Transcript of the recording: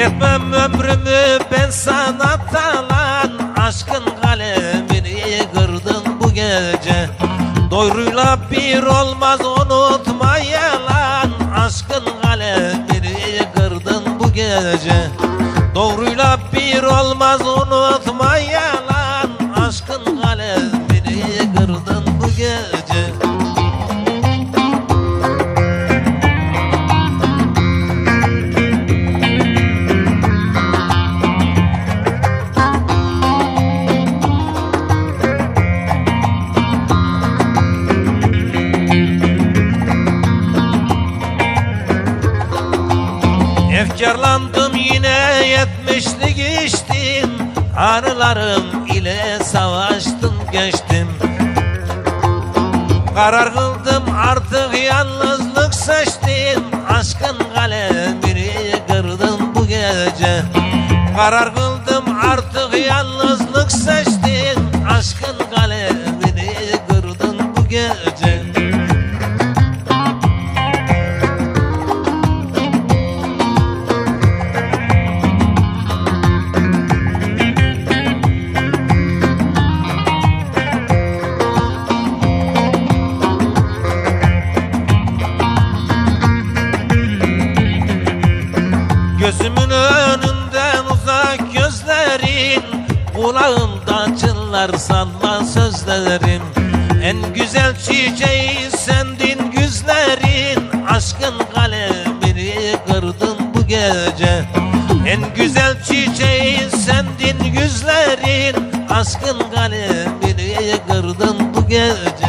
Etmem ömrümü ben sana talan. Aşkın kalemini kırdın bu gece. Doğruyla bir olmaz unutma yalan. Aşkın kalemini kırdın bu gece. Doğruyla bir olmaz unutma Efkarlandım yine yetmişlik içtim. Arılarım ile savaştım geçtim. Karar kıldım artık yalnızlık seçtim. Aşkın kalemini kırdım bu gece. Karar kıldım artık yalnızlık seçtim. Aşkın kalemini kırdım bu gece Gözümün önünden uzak gözlerin Kulağımda çınlar sallan sözlerim En güzel çiçeği sendin güzlerin Aşkın kalemini kırdın bu gece. En güzel çiçeği sendin güzlerin Aşkın kalemini kırdın bu gece.